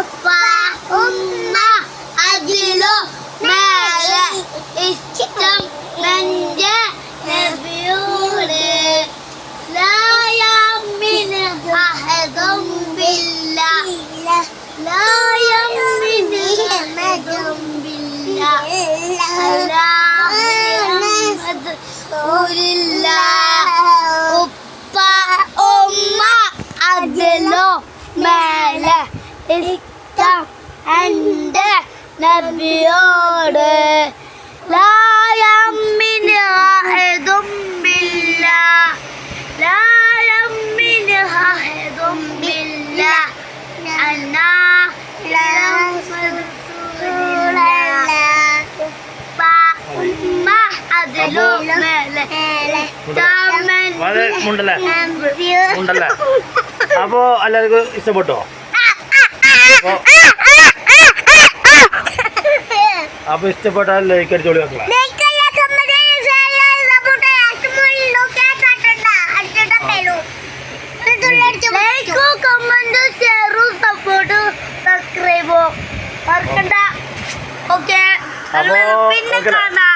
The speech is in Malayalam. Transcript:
ഉപ്പ ഉമ്മ അജിലു മേലെ ഇഷ്ടം എന്റെ നബിയോട്. ലായമ്മിൻ അഹദം ബില്ല ലായമ്മിൻ അഹദം ബില്ല അലാഹമ്മദ് ഉരില്ല. ഉപ്പ ഉമ്മ അജിലു മേലെ ഇഷ്ടം വളരെ മുണ്ടല്ലേ? മുണ്ടല്ലേ? അപ്പോ എല്ലാവർക്കും ഇഷ്ടപ്പെട്ടോ? അപ്പൊ അപ്പൊ ഇഷ്ടപ്പെട്ടാൽ ലൈക്ക് അടിച്ചോളി മക്കളെ. സബ്സ്ക്രൈബോ മറക്കണ്ട. ഓക്കെ അപ്പോ പിന്നെ കാണാം.